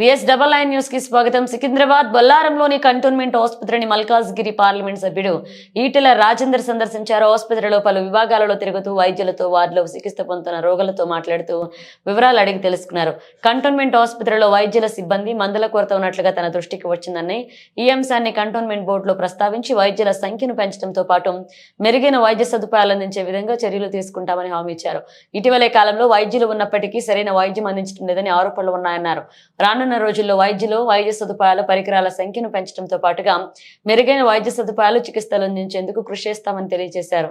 VS double nine న్యూస్కి స్వాగతం. Secunderabad బొల్లారంలోని cantonment ఆసుపత్రిని మల్కాజ్గిరి పార్లమెంట్ సభ్యుడు ఈటెల రాజేందర్ సందర్శించారు. ఆసుపత్రిలో పలు విభాగాలలో తిరుగుతూ వైద్యులతో వార్డులో చికిత్స పొందుతున్న రోగులతో మాట్లాడుతూ వివరాలు అడిగి తెలుసుకున్నారు. కంటోన్మెంట్ ఆసుపత్రిలో వైద్యుల సిబ్బంది మందుల కొరత ఉన్నట్లుగా తన దృష్టికి వచ్చిందని ఈ అంశాన్ని కంటోన్మెంట్ బోర్డులో ప్రస్తావించి వైద్యుల సంఖ్యను పెంచడంతో పాటు మెరుగైన వైద్య సదుపాయాలు అందించే విధంగా చర్యలు తీసుకుంటామని హామీ ఇచ్చారు. ఇటీవలే కాలంలో వైద్యులు ఉన్నప్పటికీ సరైన వైద్యం అందించడం లేదని ఆరోపణలు ఉన్నాయన్నారు. రాను రానున్న రోజుల్లో వైద్యులు వైద్య సదుపాయాల పరికరాల సంఖ్యను పెంచడంతో పాటుగా మెరుగైన వైద్య సదుపాయాలు చికిత్సలు అందించేందుకు కృషి చేస్తామని తెలియజేశారు.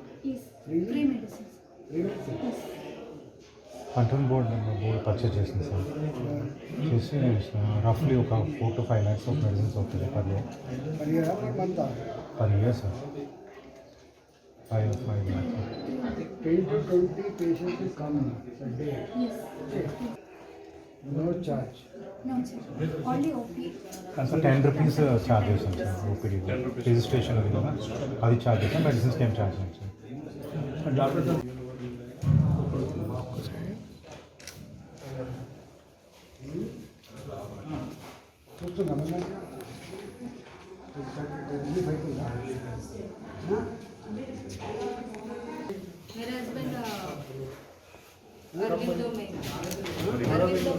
Yes. Control board board purchase చేసింది సార్ చేసి రఫ్లీ ఒక four to five lakhs of medicines అవుతుంది per day per year sir five five lakhs Ten to twenty patients will come a day, Yes. no charge. No, sir. Only OP. So ten rupees charge చేస్తాం sir OPD registration ఉంది కదా అది charge చేస్తాం మెడిసిన్స్కి ఏం charge చేస్తాం doctor साहब मेरे husband uh, Aurobindo में अरविंदो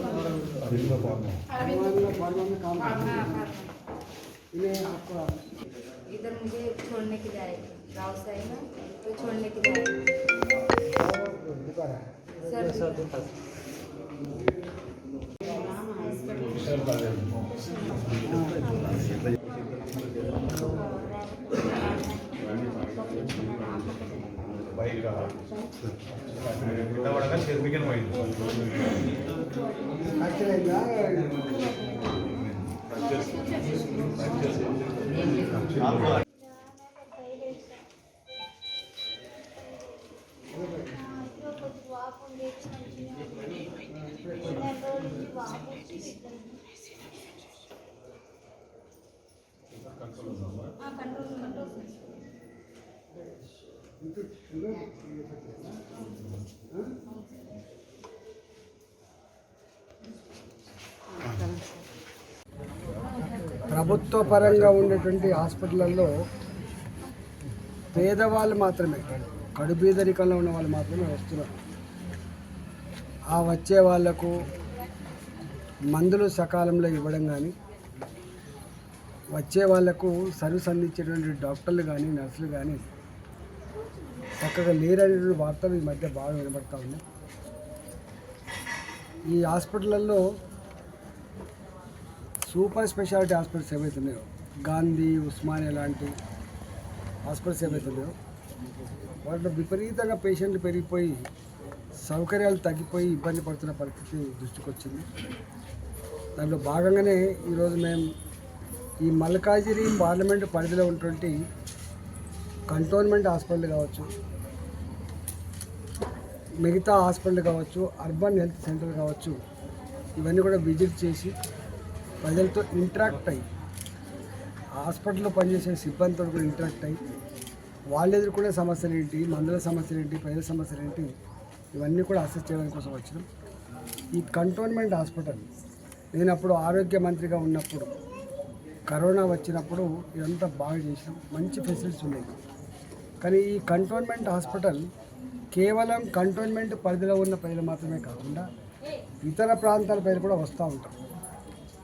फार्मा अरविंदो फार्मा में काम इन्हें आपका इधर मुझे छोड़ने के लिए आएगी गाँव से आई ना तो छोड़ने के लिए आएगी दुकान है सर ఫ్రాక్చర్ కంట్రోల్ ప్రభుత్వ పరంగా ఉండేటువంటి హాస్పిటల్లో పేదవాళ్ళు మాత్రమే కడుబీదరికంలో ఉన్న వాళ్ళు మాత్రమే వస్తున్నారు. ఆ వచ్చే వాళ్ళకు మందులు సకాలంలో ఇవ్వడం కానీ వచ్చే వాళ్ళకు సర్వీస్ అందించేటువంటి డాక్టర్లు కానీ నర్సులు కానీ చక్కగా లేరనేటువంటి వార్తలు ఈ మధ్య బాగా వినబడతా ఉన్నాయి. ఈ హాస్పిటల్లో సూపర్ స్పెషాలిటీ హాస్పిటల్స్ ఏవైతే ఉన్నాయో గాంధీ ఉస్మానియా లాంటి హాస్పిటల్స్ ఏవైతే ఉన్నాయో వాటిలో విపరీతంగా పేషెంట్లు పెరిగిపోయి సౌకర్యాలు తగ్గిపోయి ఇబ్బంది పడుతున్న పరిస్థితి దృష్టికి వచ్చింది. దాంట్లో భాగంగానే ఈరోజు మేము ఈ మల్కాజిరి పార్లమెంటు పరిధిలో ఉన్నటువంటి కంటోన్మెంట్ హాస్పిటల్ కావచ్చు మిగతా హాస్పిటల్ కావచ్చు అర్బన్ హెల్త్ సెంటర్ కావచ్చు ఇవన్నీ కూడా విజిట్ చేసి ప్రజలతో ఇంటరాక్ట్ అయ్యి హాస్పిటల్లో పనిచేసే సిబ్బందితో కూడా ఇంటరాక్ట్ అయ్యి వాళ్ళు ఎదుర్కొనే సమస్యలు ఏంటి మందుల సమస్యలు ఏంటి ప్రజల సమస్యలు ఏంటి ఇవన్నీ కూడా అసెస్ చేయడం కోసం వచ్చినాం. ఈ కంటోన్మెంట్ హాస్పిటల్ నేను అప్పుడు ఆరోగ్య మంత్రిగా ఉన్నప్పుడు కరోనా వచ్చినప్పుడు ఇదంతా బాగా చేసినాం. మంచి ఫెసిలిటీస్ ఉన్నాయి. కానీ ఈ కంటోన్మెంట్ హాస్పిటల్ కేవలం కంటోన్మెంట్ పరిధిలో ఉన్న ప్రజలు మాత్రమే కాకుండా ఇతర ప్రాంతాల ప్రజలు కూడా వస్తూ ఉంటారు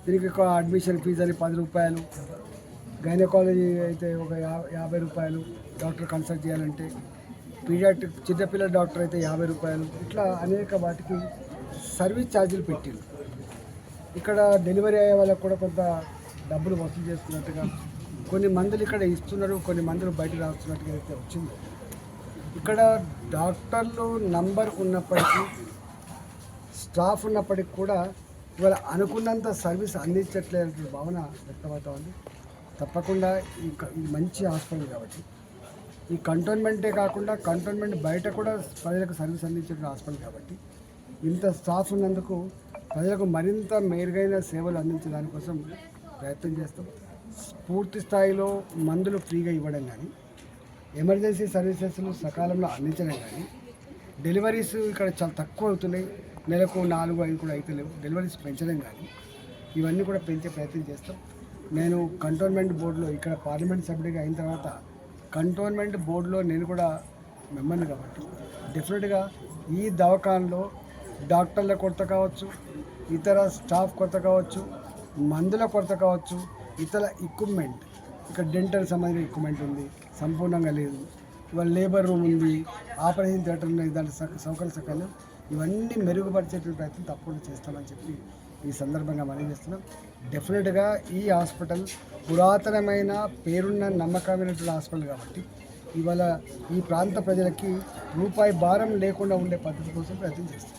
దీనికి ఒక అడ్మిషన్ ఫీజు అని పది రూపాయలు. గైనకాలజీ అయితే ఒక యా- యాభై రూపాయలు. డాక్టర్ కన్సల్ట్ చేయాలంటే పీడియాట్రిక్ చిన్నపిల్లల డాక్టర్ అయితే యాభై రూపాయలు. ఇట్లా అనేక వాటికి సర్వీస్ ఛార్జీలు పెట్టింది ఇక్కడ డెలివరీ అయ్యే వాళ్ళకు కూడా కొంత డబ్బులు వసూలు చేస్తున్నట్టుగా కొన్ని మందులు ఇక్కడ ఇస్తున్నారు కొన్ని మందులు బయట రాస్తున్నట్టుగా అయితే వచ్చింది. ఇక్కడ డాక్టర్లు నంబర్ ఉన్నప్పటికీ స్టాఫ్ ఉన్నప్పటికి కూడా ఇవాళ అనుకున్నంత సర్వీస్ అందించట్లేదు భావన వ్యక్తమవుతా ఉంది తప్పకుండా ఈ మంచి హాస్పిటల్ కాబట్టి. ఈ కంటోన్మెంటే కాకుండా కంటోన్మెంట్ బయట కూడా ప్రజలకు సర్వీస్ అందించే హాస్పిటల్ కాబట్టి. ఇంత స్టాఫ్ ఉన్నందుకు ప్రజలకు మరింత మెరుగైన సేవలు అందించే దానికోసం ప్రయత్నం చేస్తాం. పూర్తి స్థాయిలో మందులు ఫ్రీగా ఇవ్వడం కానీ ఎమర్జెన్సీ సర్వీసెస్లు సకాలంలో అందించడం కానీ డెలివరీస్ ఇక్కడ చాలా తక్కువ అవుతున్నాయి. నెలకు నాలుగు ఐదు కూడా అవుతలేవు డెలివరీస్ పెంచడం కానీ ఇవన్నీ కూడా పెంచే ప్రయత్నం చేస్తాం. నేను కంటోన్మెంట్ బోర్డులో ఇక్కడ పార్లమెంట్ సభ్యుడిగా అయిన తర్వాత కంటోన్మెంట్ బోర్డులో నేను కూడా మెంబర్ని కాబట్టి డెఫినెట్గా ఈ దవాఖానలో డాక్టర్ల కొరత కావచ్చు ఇతర స్టాఫ్ కొరత కావచ్చు మందుల కొరత కావచ్చు ఇతర ఎక్విప్మెంట్ ఇక్కడ డెంటల్ సంబంధించిన ఎక్విప్మెంట్ ఉంది సంపూర్ణంగా లేదు. ఇవాళ లేబర్ రూమ్ ఉంది ఆపరేషన్ థియేటర్ ఉన్నాయి దాని సౌకర్య సకాలు ఇవన్నీ మెరుగుపరిచేటువంటి ప్రయత్నం తప్పకుండా చేస్తామని చెప్పి ఈ సందర్భంగా మనవిస్తున్నాం చేస్తున్నాం. డెఫినెట్గా ఈ హాస్పిటల్ పురాతనమైన పేరున్న నమ్మకమైనటువంటి హాస్పిటల్ కాబట్టి ఇవాళ ఈ ప్రాంత ప్రజలకి రూపాయి భారం లేకుండా ఉండే పద్ధతి కోసం ప్రయత్నం చేస్తాం.